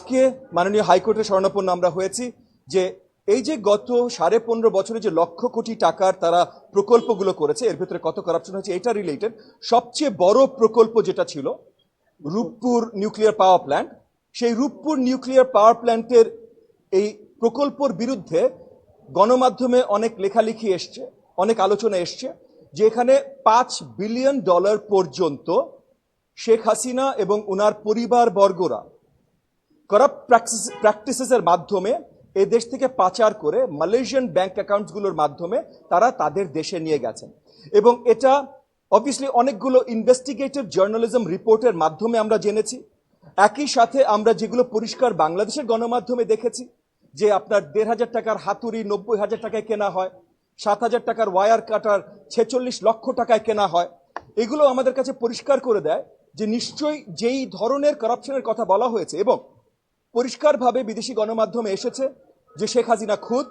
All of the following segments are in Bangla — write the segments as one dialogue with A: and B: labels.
A: আজকে মাননীয় হাইকোর্টের শরণাপন্ন আমরা হয়েছি যে এই যে গত সাড়ে পনেরো বছরে যে লক্ষ কোটি টাকার তারা প্রকল্পগুলো করেছে, এর ভেতরে কত কারাপশন হয়েছে এটা রিলেটেড সবচেয়ে বড় প্রকল্প যেটা ছিল, রূপপুর নিউক্লিয়ার পাওয়ার প্ল্যান্ট সেই রূপপুর নিউক্লিয়ার পাওয়ার প্ল্যান্টের এই প্রকল্পর বিরুদ্ধে গণমাধ্যমে অনেক লেখালেখি এসছে, অনেক আলোচনা এসছে যে এখানে পাঁচ বিলিয়ন ডলার পর্যন্ত শেখ হাসিনা এবং ওনার পরিবার বর্গরা করাপ্ট প্র্যাকটিসেসের মাধ্যমে এ দেশ থেকে পাচার করে মালয়েশিয়ান ব্যাংক অ্যাকাউন্টসগুলোর মাধ্যমে তারা তাদের দেশে নিয়ে গেছেন এবং এটা অবভিয়াসলি অনেকগুলো ইনভেস্টিগেটিভ জার্নালিজম রিপোর্টের মাধ্যমে আমরা জেনেছি। একই সাথে আমরা যেগুলো পরিষ্কার বাংলাদেশের গণমাধ্যমে দেখেছি, যে আপনার দেড় হাজার টাকার হাতুড়ি নব্বই হাজার টাকায় কেনা হয়, সাত হাজার টাকার ওয়ার কাটার ছেচল্লিশ লক্ষ টাকায় কেনা হয়, এগুলো আমাদের কাছে পরিষ্কার করে দেয় যে নিশ্চয়ই যেই ধরনের করাপশনের কথা বলা হয়েছে এবং পরিষ্কারভাবে বিদেশি গণমাধ্যমে এসেছে যে শেখ হাসিনা খুদ,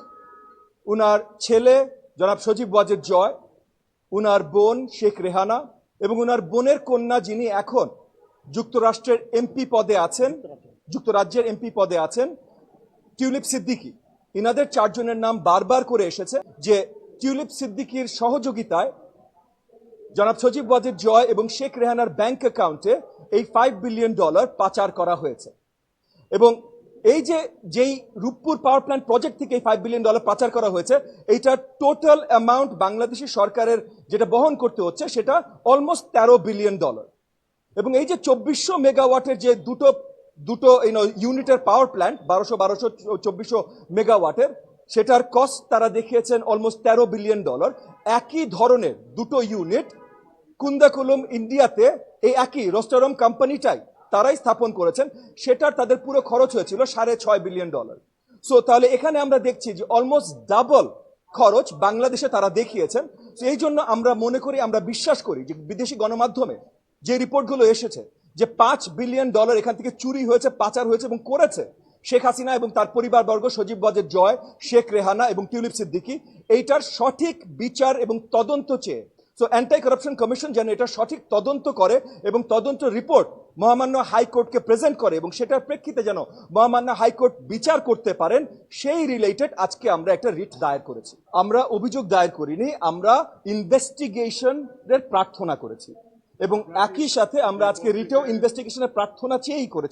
A: উনার ছেলে জনাব সজীব ওয়াজেদ জয়, উনার বোন শেখ রেহানা এবং উনার বোনের কন্যা যিনি এখন যুক্তরাষ্ট্রের এমপি পদে আছেন, যুক্তরাজ্যের এমপি পদে আছেন, টিউলিপ সিদ্দিকি। ইনাদের চারজনের নাম বারবার করে এসেছে যে টিউলিপ সিদ্দিকির সহযোগিতায় জনাব সজীব ওয়াজেদ জয় এবং শেখ রেহানার ব্যাংক অ্যাকাউন্টে এই ফাইভ বিলিয়ন ডলার পাচার করা হয়েছে। এবং এই যে, যেই রূপপুর পাওয়ার প্ল্যান্ট প্রজেক্ট থেকে এই ফাইভ বিলিয়ন ডলার পাচার করা হয়েছে, এইটার টোটাল অ্যামাউন্ট বাংলাদেশি সরকারের যেটা বহন করতে হচ্ছে, সেটা অলমোস্ট তেরো বিলিয়ন ডলার এবং এই যে চব্বিশশো মেগাওয়াটের যে দুটো দুটো ইউনিটের পাওয়ার প্ল্যান্ট বারোশো বারোশো, চব্বিশশো মেগাওয়াটের, সেটার কস্ট তারা দেখিয়েছেন অলমোস্ট তেরো বিলিয়ন ডলার একই ধরনের দুটো ইউনিট কুন্দাকুলম ইন্ডিয়াতে এই একই রোস্টারম কোম্পানিটাই তারাই স্থাপন করেছেন, সেটার তাদের পুরো খরচ হয়েছিল সাড়ে ছয় বিলিয়ন ডলার। সো তাহলে এখানে আমরা দেখছি যে অলমোস্ট ডাবল খরচ বাংলাদেশে তারা দেখিয়েছেন। এই জন্য আমরা মনে করি, আমরা বিশ্বাস করি যে বিদেশি গণমাধ্যমে যে রিপোর্টগুলো এসেছে যে পাঁচ বিলিয়ন ডলার এখান থেকে চুরি হয়েছে, পাচার হয়েছে এবং করেছে শেখ হাসিনা এবং তার পরিবারবর্গ সজীব ওয়াজেদ জয়, শেখ রেহানা এবং টিউলিপ সিদ্দিকি, এইটার সঠিক বিচার এবং তদন্ত চেয়ে। সো অ্যান্টাই কারাপশন কমিশন যেন এটা সঠিক তদন্ত করে এবং তদন্ত রিপোর্ট মহামান্য হাইকোর্টকে প্রেজেন্ট করে এবং সেটার প্রেক্ষিতে যেন মহামান্য হাইকোর্ট বিচার করতে পারেন, সেই রিলেটেড আজকে আমরা একটা রিট দায়ের করেছি। আমরা অভিযোগ দায়ের করিনি, আমরা ইনভেস্টিগেশনের প্রার্থনা করেছি। এবং একই সাথে আমরা আজকে রিটেও ইনভেস্টিগেশনের প্রার্থনা চেয়েই করেছি।